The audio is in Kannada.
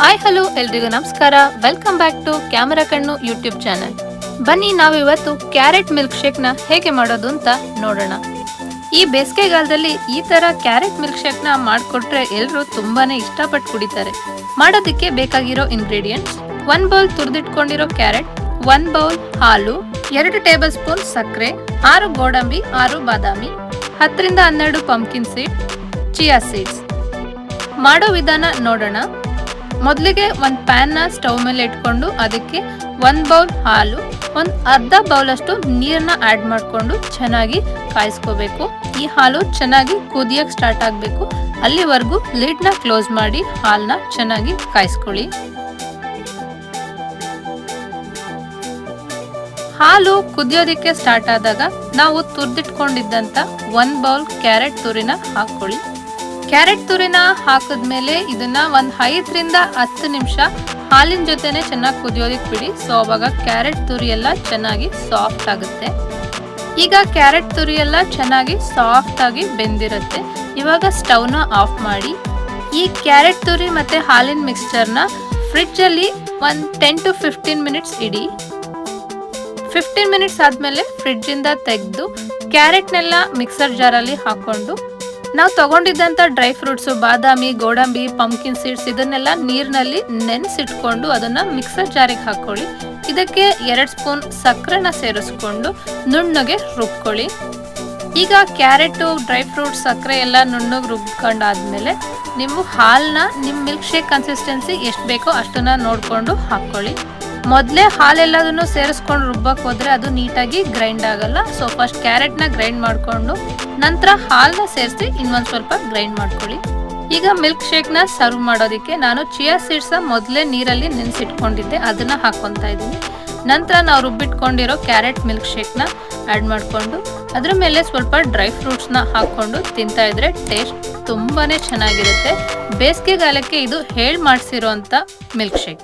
ಹಾಯ್ ಹಲೋ ಎಲ್ರಿಗೂ ನಮಸ್ಕಾರ. ವೆಲ್ಕಮ್ ಬ್ಯಾಕ್ ಟು ಕ್ಯಾಮರಾ ಕಣ್ಣು ಯೂಟ್ಯೂಬ್ ಚಾನಲ್ ಬನ್ನಿ, ನಾವಿವತ್ತು ಕ್ಯಾರೆಟ್ ಮಿಲ್ಕ್ ಶೇಕ್ನ ಹೇಗೆ ಮಾಡೋದು ಅಂತ ನೋಡೋಣ. ಈ ಬೇಸಿಗೆಗಾಲದಲ್ಲಿ ಈ ತರ ಕ್ಯಾರೆಟ್ ಮಿಲ್ಕ್ ಶೇಕ್ನ ಮಾಡಿಕೊಟ್ರೆ ಎಲ್ಲರೂ ತುಂಬಾನೇ ಇಷ್ಟಪಟ್ಟು ಕುಡಿತಾರೆ. ಮಾಡೋದಕ್ಕೆ ಬೇಕಾಗಿರೋ ಇಂಗ್ರೀಡಿಯೆಂಟ್ಸ್ ಒನ್ ಬೌಲ್ ತುರಿದಿಟ್ಕೊಂಡಿರೋ ಕ್ಯಾರೆಟ್ ಒನ್ ಬೌಲ್ ಹಾಲು, ಎರಡು ಟೇಬಲ್ ಸ್ಪೂನ್ ಸಕ್ಕರೆ, ಆರು ಗೋಡಂಬಿ, ಆರು ಬಾದಾಮಿ, ಹತ್ತರಿಂದ ಹನ್ನೆರಡು ಪಂಪ್ಕಿನ್ ಸೀಡ್ ಚಿಯಾ ಸೀಡ್ಸ್ ಮಾಡೋ ವಿಧಾನ ನೋಡೋಣ. ಮೊದಲಿಗೆ ಒಂದು ಪ್ಯಾನ್ನ ಸ್ಟವ್ ಮೇಲೆ ಇಟ್ಕೊಂಡು ಅದಕ್ಕೆ ಒಂದು ಬೌಲ್ ಹಾಲು, ಒಂದು ಅರ್ಧ ಬೌಲಷ್ಟು ನೀರನ್ನ ಆ್ಯಡ್ ಮಾಡಿಕೊಂಡು ಚೆನ್ನಾಗಿ ಕಾಯಿಸ್ಕೋಬೇಕು. ಈ ಹಾಲು ಚೆನ್ನಾಗಿ ಕುದಿಯೋಕ್ಕೆ ಸ್ಟಾರ್ಟ್ ಆಗಬೇಕು. ಅಲ್ಲಿವರೆಗೂ ಲಿಡ್ನ ಕ್ಲೋಸ್ ಮಾಡಿ ಹಾಲನ್ನ ಚೆನ್ನಾಗಿ ಕಾಯಿಸ್ಕೊಳ್ಳಿ. ಹಾಲು ಕುದಿಯೋದಕ್ಕೆ ಸ್ಟಾರ್ಟ್ ಆದಾಗ ನಾವು ತುರಿದಿಟ್ಕೊಂಡಿದ್ದಂಥ ಒಂದು ಬೌಲ್ ಕ್ಯಾರೆಟ್ ತುರಿನ ಹಾಕೊಳ್ಳಿ ಕ್ಯಾರೆಟ್ ತುರಿನ ಹಾಕಿದ್ಮೇಲೆ ಇದನ್ನ ಒಂದು ಐದರಿಂದ ಹತ್ತು ನಿಮಿಷ ಹಾಲಿನ ಜೊತೆನೆ ಚೆನ್ನಾಗಿ ಕುದಿಯೋದಕ್ಕೆ ಬಿಡಿ. ಸೊ ಅವಾಗ ಕ್ಯಾರೆಟ್ ತುರಿ ಎಲ್ಲ ಚೆನ್ನಾಗಿ ಸಾಫ್ಟ್ ಆಗುತ್ತೆ. ಈಗ ಕ್ಯಾರೆಟ್ ತುರಿ ಎಲ್ಲ ಚೆನ್ನಾಗಿ ಸಾಫ್ಟ್ ಆಗಿ ಬೆಂದಿರುತ್ತೆ. ಇವಾಗ ಸ್ಟವ್ನ ಆಫ್ ಮಾಡಿ, ಈ ಕ್ಯಾರೆಟ್ ತುರಿ ಮತ್ತೆ ಹಾಲಿನ ಮಿಕ್ಸ್ಚರ್ನ ಫ್ರಿಡ್ಜಲ್ಲಿ ಒಂದು ಟೆನ್ ಟು ಫಿಫ್ಟೀನ್ ಮಿನಿಟ್ಸ್ ಇಡಿ. ಫಿಫ್ಟೀನ್ ಮಿನಿಟ್ಸ್ ಆದಮೇಲೆ ಫ್ರಿಡ್ಜಿಂದ ತೆಗೆದು, ಕ್ಯಾರೆಟ್ನೆಲ್ಲ ಮಿಕ್ಸರ್ ಜಾರಲ್ಲಿ ಹಾಕೊಂಡು ನಾವು ತಗೊಂಡಿದ್ದಂತ ಡ್ರೈ ಫ್ರೂಟ್ಸ್, ಬಾದಾಮಿ, ಗೋಡಂಬಿ ಪಂಪ್ಕಿನ್ ಸೀಡ್ಸ್ ಇದನ್ನೆಲ್ಲ ನೀರಿನಲ್ಲಿ ನೆನೆಸಿಟ್ಕೊಂಡು ಅದನ್ನ ಮಿಕ್ಸರ್ ಜಾರಿಗೆ ಹಾಕೊಳ್ಳಿ. ಇದಕ್ಕೆ ಎರಡು ಸ್ಪೂನ್ ಸಕ್ಕರೆನ ಸೇರಿಸ್ಕೊಂಡು ನುಣ್ಣಗೆ ರುಬ್ಕೊಳ್ಳಿ. ಈಗ ಕ್ಯಾರೆಟು, ಡ್ರೈ ಫ್ರೂಟ್, ಸಕ್ಕರೆ ಎಲ್ಲ ನುಣ್ಣಗೆ ರುಬ್ಕೊಂಡಾದ್ಮೇಲೆ ನೀವು ಹಾಲನ್ನ ನಿಮ್ಮ ಮಿಲ್ಕ್ ಶೇಕ್ ಕನ್ಸಿಸ್ಟೆನ್ಸಿ ಎಷ್ಟು ಬೇಕೋ ಅಷ್ಟನ್ನ ನೋಡಿಕೊಂಡು ಹಾಕ್ಕೊಳ್ಳಿ ಮೊದಲೇ ಹಾಲೆಲ್ಲದನ್ನು ಸೇರಿಸ್ಕೊಂಡು ರುಬ್ಬಕ್ಕೆ ಹೋದರೆ ಅದು ನೀಟಾಗಿ ಗ್ರೈಂಡ್ ಆಗಲ್ಲ. ಸೊ ಫಸ್ಟ್ ಕ್ಯಾರೆಟ್ನ ಗ್ರೈಂಡ್ ಮಾಡಿಕೊಂಡು ನಂತರ ಹಾಲನ್ನ ಸೇರಿಸಿ ಇನ್ನೊಂದು ಸ್ವಲ್ಪ ಗ್ರೈಂಡ್ ಮಾಡ್ಕೊಳ್ಳಿ. ಈಗ ಮಿಲ್ಕ್ ಶೇಕ್ನ ಸರ್ವ್ ಮಾಡೋದಕ್ಕೆ ನಾನು ಚಿಯಾ ಸೀಡ್ಸ ಮೊದಲೇ ನೀರಲ್ಲಿ ನೆನೆಸಿಟ್ಕೊಂಡಿದ್ದೆ, ಅದನ್ನ ಹಾಕ್ಕೊತಾ ಇದ್ದೀನಿ. ನಂತರ ನಾವು ರುಬ್ಬಿಟ್ಕೊಂಡಿರೋ ಕ್ಯಾರೆಟ್ ಮಿಲ್ಕ್ ಶೇಕ್ನ ಆ್ಯಡ್ ಮಾಡಿಕೊಂಡು, ಅದ್ರ ಮೇಲೆ ಸ್ವಲ್ಪ ಡ್ರೈ ಫ್ರೂಟ್ಸ್ನ ಹಾಕ್ಕೊಂಡು ತಿಂತಾ ಇದ್ರೆ ಟೇಸ್ಟ್ ತುಂಬಾನೇ ಚೆನ್ನಾಗಿರುತ್ತೆ. ಬೇಸಿಗೆಗಾಲಕ್ಕೆ ಇದು ಹೇಳಿ ಮಾಡಿಸಿರೋ ಅಂಥ ಮಿಲ್ಕ್ ಶೇಕ್